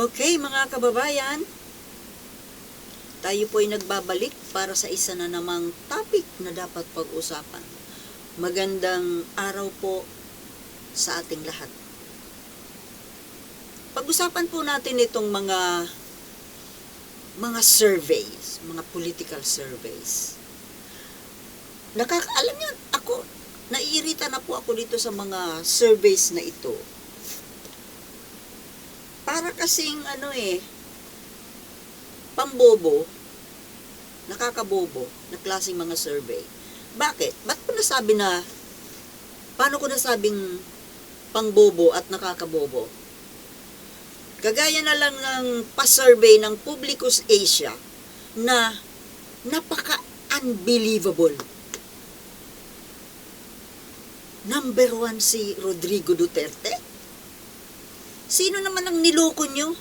Okay, mga kababayan, tayo po ay nagbabalik para sa isa na namang topic na dapat pag-usapan. Magandang araw po sa ating lahat. Pag-usapan po natin itong mga mga surveys, mga political surveys. Nakaka alam niyo, ako naiirita na po ako dito sa mga surveys na ito para kasing ano eh, pambobo, nakakabobo na klaseng mga survey. Bakit? Ba't ko nasabi na, paano ko nasabing pangbobo at nakakabobo? Kagaya na lang ng pa-survey ng Publicus Asia na napaka-unbelievable. Number one si Rodrigo Duterte. Sino naman ang niloko nyo?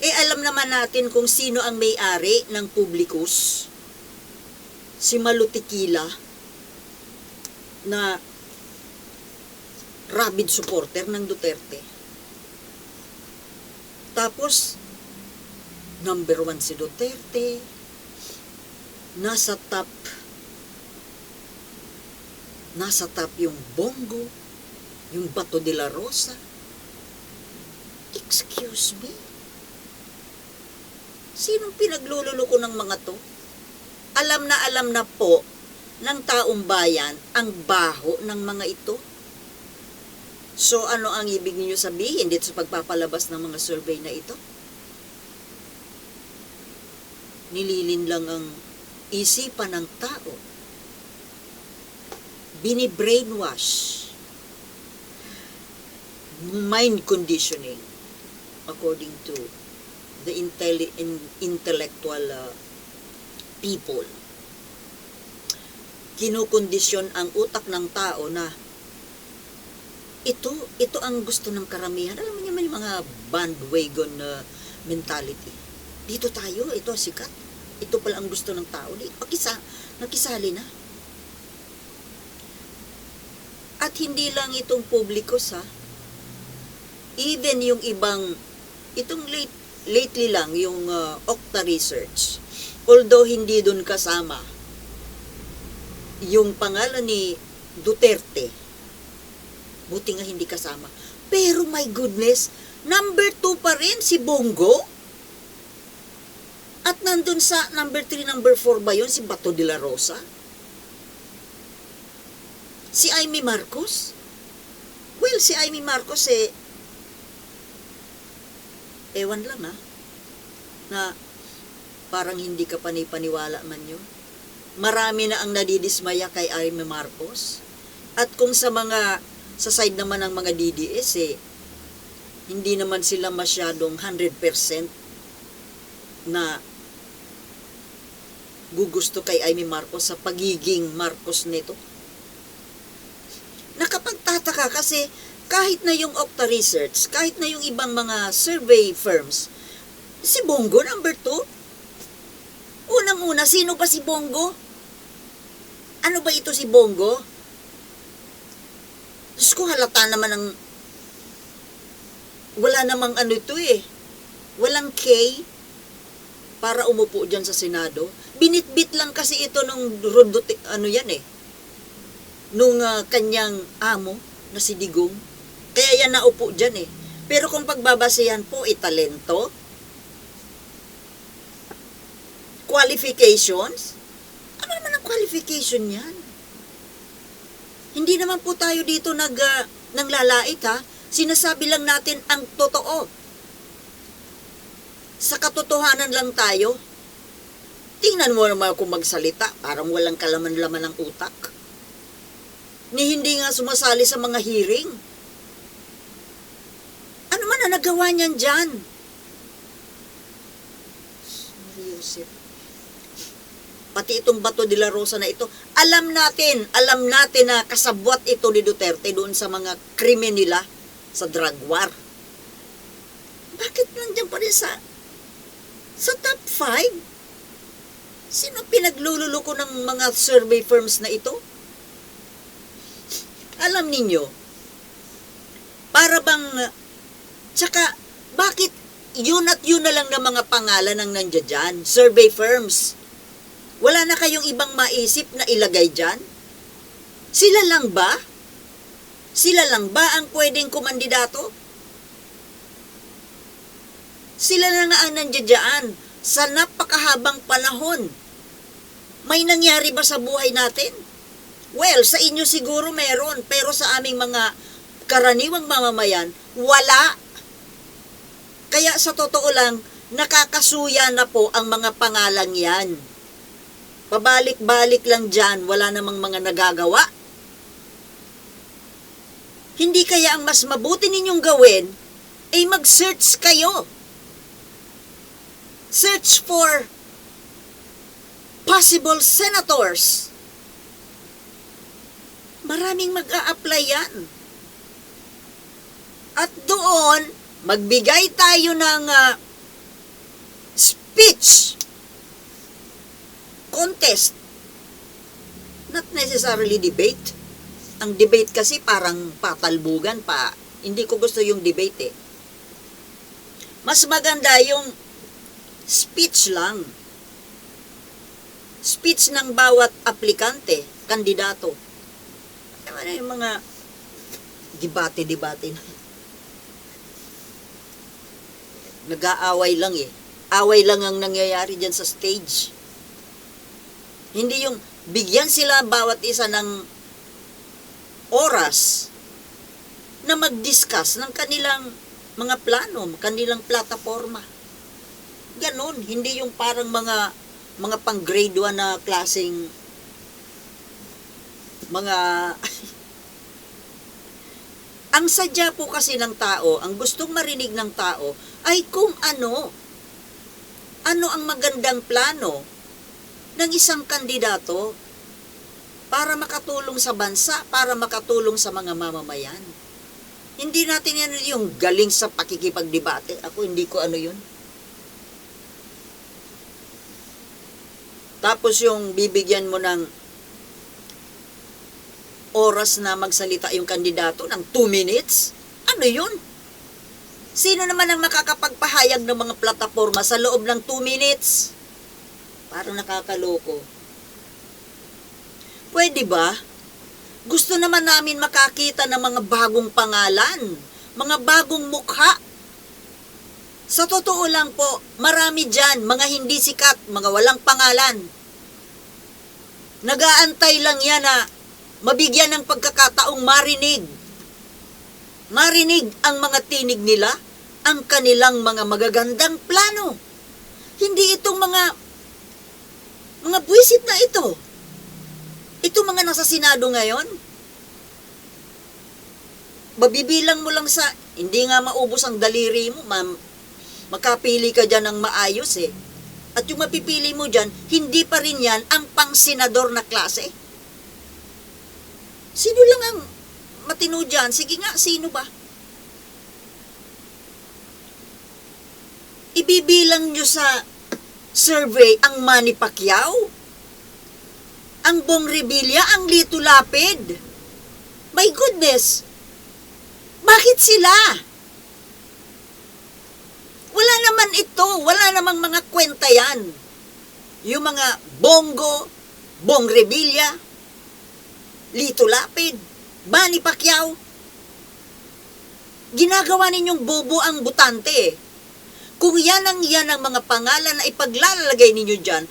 Eh, alam naman natin kung sino ang may-ari ng Publicus. Si Malutikila na rabid supporter ng Duterte. Tapos, number one si Duterte, nasa top, nasa top yung Bongo, yung Bato de la Rosa, Excuse me? Sinong pinaglululoko ng mga to? Alam na alam na po ng taong bayan ang baho ng mga ito. So ano ang ibig niyo sabihin dito sa pagpapalabas ng mga survey na ito? Nililin lang ang isipan ng tao. Bini-brainwash. Mind conditioning according to the intelli- in- intellectual uh, people. Kinukondisyon ang utak ng tao na ito, ito ang gusto ng karamihan. Alam niyo may mga bandwagon na mentality. Dito tayo, ito sikat. Ito pala ang gusto ng tao. Di, pakisa, nakisali na. At hindi lang itong publiko sa even yung ibang itong late, lately lang, yung uh, Okta Research, although hindi dun kasama, yung pangalan ni Duterte, buti nga hindi kasama. Pero my goodness, number 2 pa rin si Bongo. At nandun sa number 3, number 4 ba yun, si Bato de la Rosa? Si Amy Marcos? Well, si Amy Marcos eh, ewan lang ha, na parang hindi ka panipaniwala man yun. Marami na ang nadidismaya kay Amy Marcos. At kung sa mga, sa side naman ng mga DDS eh, hindi naman sila masyadong 100% na gugusto kay Amy Marcos sa pagiging Marcos nito. Nakapagtataka kasi kahit na yung Okta Research, kahit na yung ibang mga survey firms, si Bongo number 2? Unang-una, sino ba si Bongo? Ano ba ito si Bongo? Diyos ko, halata naman ang... Wala namang ano ito eh. Walang K para umupo dyan sa Senado. Binitbit lang kasi ito nung ano yan eh. Nung ah, kanyang amo na si Digong. Kaya yan naupo dyan eh. Pero kung pagbabasehan po, eh, talento, qualifications, ano naman ang qualification yan? Hindi naman po tayo dito nag, uh, nanglalait ha. Sinasabi lang natin ang totoo. Sa katotohanan lang tayo. Tingnan mo naman kung magsalita, parang walang kalaman-laman ng utak. Ni hindi nga sumasali sa mga hearing. Ang nagawa niyan dyan? Yusip. Pati itong Bato de la Rosa na ito, alam natin, alam natin na kasabwat ito ni Duterte doon sa mga krimen nila sa drug war. Bakit nandiyan pa rin sa sa top 5? Sino pinaglululoko ng mga survey firms na ito? Alam ninyo, para bang, tsaka Bakit yun at yun na lang na mga pangalan ang nandiyan dyan? Survey firms. Wala na kayong ibang maisip na ilagay dyan? Sila lang ba? Sila lang ba ang pwedeng kumandidato? Sila na nga ang nandiyan sa napakahabang panahon. May nangyari ba sa buhay natin? Well, sa inyo siguro meron, pero sa aming mga karaniwang mamamayan, wala. Kaya sa totoo lang, nakakasuya na po ang mga pangalang yan. Pabalik-balik lang dyan, wala namang mga nagagawa. Hindi kaya ang mas mabuti ninyong gawin ay mag-search kayo. Search for possible senators. Maraming mag-a-apply yan. At doon, magbigay tayo ng ah, speech contest. Not necessarily debate. Ang debate kasi parang patalbugan pa. Hindi ko gusto yung debate eh. Mas maganda yung speech lang. Speech ng bawat aplikante, kandidato. Ano yung mga debate-debate na nag-aaway lang eh. Away lang ang nangyayari dyan sa stage. Hindi yung bigyan sila bawat isa ng oras na mag-discuss ng kanilang mga plano, kanilang plataforma. Ganon, hindi yung parang mga mga pang grade 1 na klaseng mga ang sadya po kasi ng tao, ang gustong marinig ng tao ay kung ano ano ang magandang plano ng isang kandidato para makatulong sa bansa, para makatulong sa mga mamamayan. Hindi natin yan yung galing sa pakikipagdebate. Ako hindi ko ano yun. Tapos yung bibigyan mo ng oras na magsalita yung kandidato ng 2 minutes? Ano yun? Sino naman ang makakapagpahayag ng mga plataforma sa loob ng 2 minutes? Parang nakakaloko. Pwede ba? Gusto naman namin makakita ng mga bagong pangalan, mga bagong mukha. Sa totoo lang po, marami dyan, mga hindi sikat, mga walang pangalan. Nagaantay lang yan na mabigyan ng pagkakataong marinig. Marinig ang mga tinig nila, ang kanilang mga magagandang plano. Hindi itong mga mga buwisit na ito. Ito mga nasa Senado ngayon. Mabibilang mo lang sa, hindi nga maubos ang daliri mo, ma'am. Makapili ka dyan ng maayos eh. At yung mapipili mo dyan, hindi pa rin yan ang pang-senador na klase. Sino lang ang matino dyan? Sige nga, sino ba? Ibibilang nyo sa survey ang Manny Pacquiao? Ang Bong Revilla? Ang Lito Lapid? My goodness! Bakit sila? Wala naman ito. Wala namang mga kwenta yan. Yung mga Bongo, Bong Revilla, Lito Lapid, Manny Pacquiao. Ginagawa ninyong bobo ang butante. Kung yan ang yan ang mga pangalan na ipaglalagay ninyo dyan,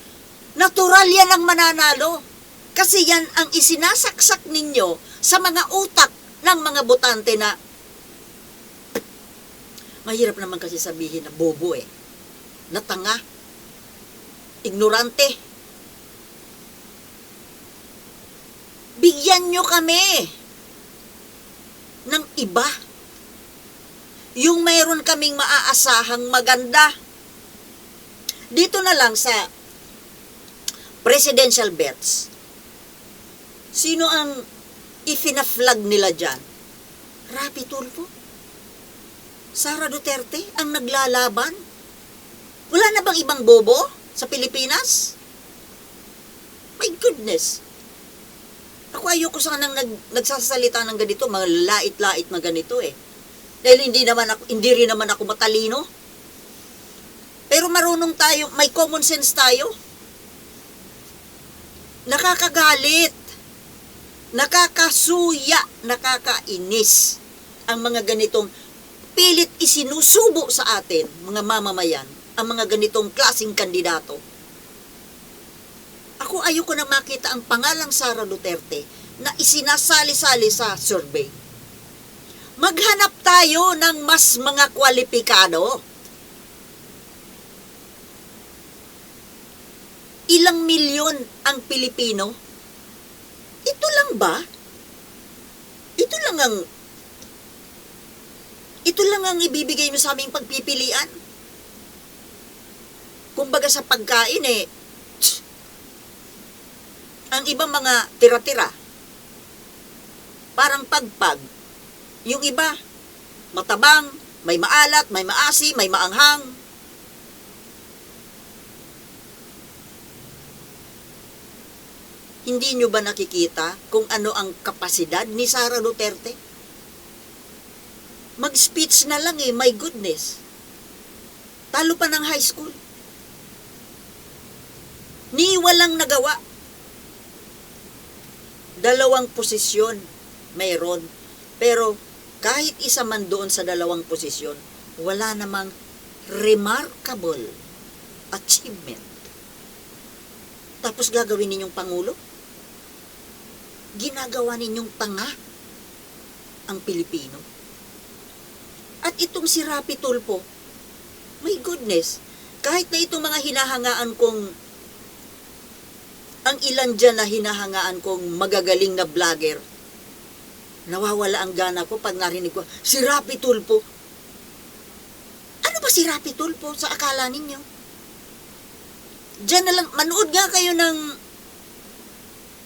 natural yan ang mananalo. Kasi yan ang isinasaksak ninyo sa mga utak ng mga butante na mahirap naman kasi sabihin na bobo eh. Natanga. Ignorante. Bigyan nyo kami ng iba. Yung mayroon kaming maaasahang maganda. Dito na lang sa presidential bets. Sino ang ifinaflag nila dyan? Rapi Tulfo? Sara Duterte ang naglalaban? Wala na bang ibang bobo sa Pilipinas? My goodness. Ako ayoko sanang nag, nagsasalita ng ganito, mga lait-lait na ganito eh. Dahil hindi naman ako, hindi rin naman ako matalino. Pero marunong tayo, may common sense tayo. Nakakagalit. Nakakasuya, nakakainis ang mga ganitong pilit isinusubo sa atin, mga mamamayan, ang mga ganitong klasing kandidato. Ako ayoko na makita ang pangalang Sara Duterte na isinasali-sali sa survey. Maghanap tayo ng mas mga kwalipikado. Ilang milyon ang Pilipino? Ito lang ba? Ito lang ang ito lang ang ibibigay mo sa aming pagpipilian. Kumbaga sa pagkain eh, ang ibang mga tira-tira, parang pagpag. Yung iba, matabang, may maalat, may maasi, may maanghang. Hindi nyo ba nakikita kung ano ang kapasidad ni Sara Duterte? Mag-speech na lang eh, my goodness. Talo pa ng high school. Ni walang nagawa. Dalawang posisyon mayroon. Pero kahit isa man doon sa dalawang posisyon, wala namang remarkable achievement. Tapos gagawin ninyong Pangulo? Ginagawa ninyong tanga ang Pilipino. At itong si Rapi Tulpo, my goodness, kahit na itong mga hinahangaan kong ang ilan dyan na hinahangaan kong magagaling na vlogger, nawawala ang gana ko pag narinig ko, si Rapi Tulpo. Ano ba si Rapi Tulpo sa akala ninyo? Diyan na lang, manood nga kayo ng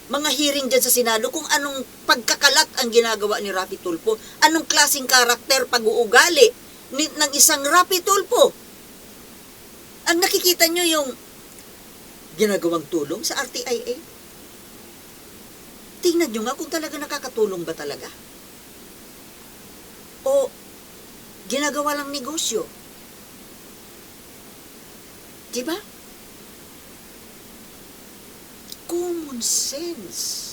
mga hearing dyan sa Senado kung anong pagkakalat ang ginagawa ni Rapi Tulpo. Anong klasing karakter pag-uugali ni, ng isang Rapi Tulpo. Ang nakikita nyo yung ginagawang tulong sa RTIA. Tingnan nyo nga kung talaga nakakatulong ba talaga. O ginagawa lang negosyo. Diba? Common sense.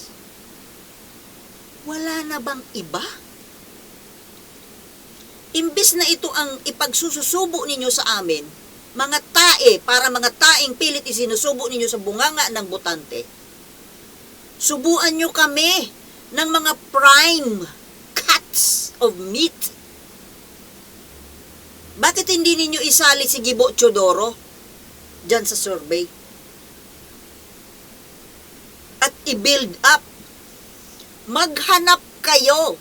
Wala na bang iba? Imbis na ito ang ipagsususubo ninyo sa amin, mga tae, para mga taing pilit isinusubo ninyo sa bunganga ng butante, subuan nyo kami ng mga prime cuts of meat. Bakit hindi ninyo isali si Gibo Chodoro dyan sa survey? At i-build up. Maghanap kayo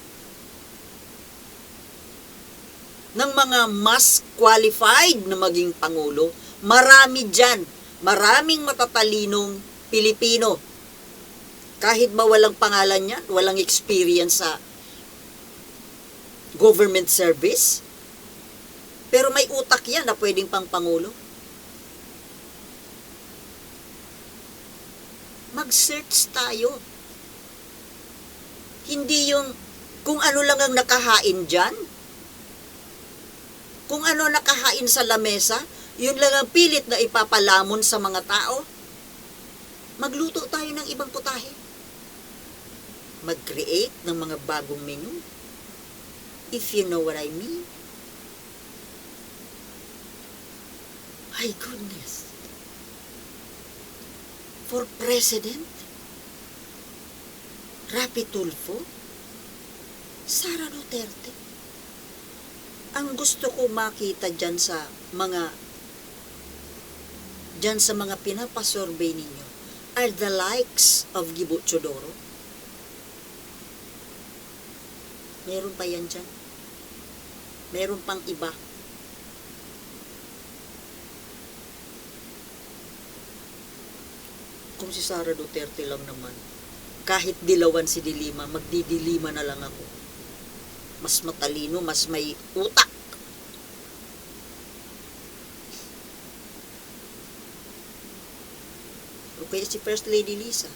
ng mga mas qualified na maging Pangulo. Marami dyan. Maraming matatalinong Pilipino. Kahit ba walang pangalan yan, walang experience sa government service, pero may utak yan na pwedeng pang Pangulo. Mag-search tayo. Hindi yung kung ano lang ang nakahain dyan, kung ano nakahain sa lamesa, yun lang ang pilit na ipapalamon sa mga tao. Magluto tayo ng ibang putahe. Mag-create ng mga bagong menu. If you know what I mean. My goodness. For president? Rapi Tulfo? Sara Duterte? Ang gusto ko makita dyan sa mga dyan sa mga pinapasurvey ninyo are the likes of Gibo Chodoro. Meron pa yan dyan? Meron pang iba? Kung si Sara Duterte lang naman, kahit dilawan si Dilima, magdidilima na lang ako mas matalino, mas may utak. O kaya si First Lady Lisa.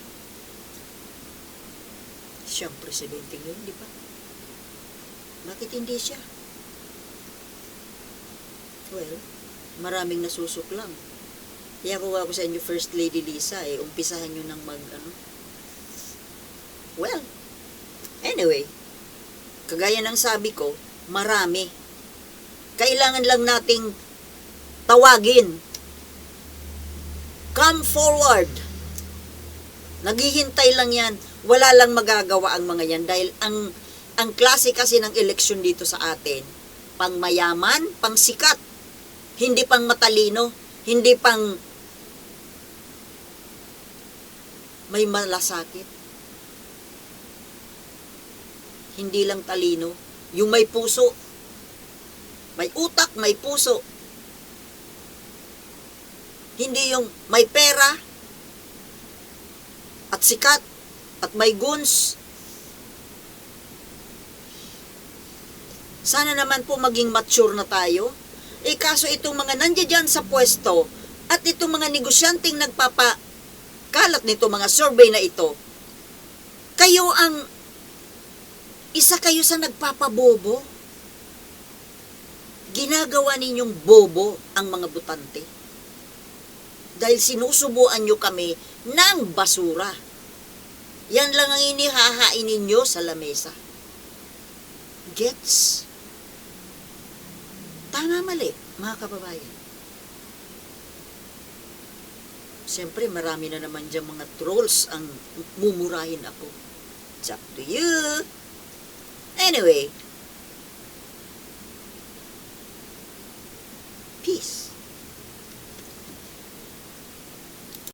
Siyang presidente ngayon, di ba? Bakit hindi siya? Well, maraming nasusuklang. Kaya kung ako sa inyo, First Lady Lisa, eh, umpisahan nyo ng mag, ano. Well, anyway, kagaya ng sabi ko, marami. Kailangan lang nating tawagin. Come forward. Naghihintay lang yan. Wala lang magagawa ang mga yan dahil ang ang klase kasi ng eleksyon dito sa atin, pang mayaman, pang sikat, hindi pang matalino, hindi pang may malasakit. Hindi lang talino, yung may puso. May utak, may puso. Hindi yung may pera at sikat at may guns. Sana naman po maging mature na tayo. Eh kaso itong mga nandiyan sa pwesto at itong mga negosyanteng nagpapa kalat nito mga survey na ito, kayo ang isa kayo sa nagpapabobo. Ginagawa ninyong bobo ang mga butante. Dahil sinusubuan nyo kami ng basura. Yan lang ang inihahain ninyo sa lamesa. Gets? Tama mali, mga kababayan. Siyempre, marami na naman dyan mga trolls ang mumurahin ako. It's up to you. Anyway, peace.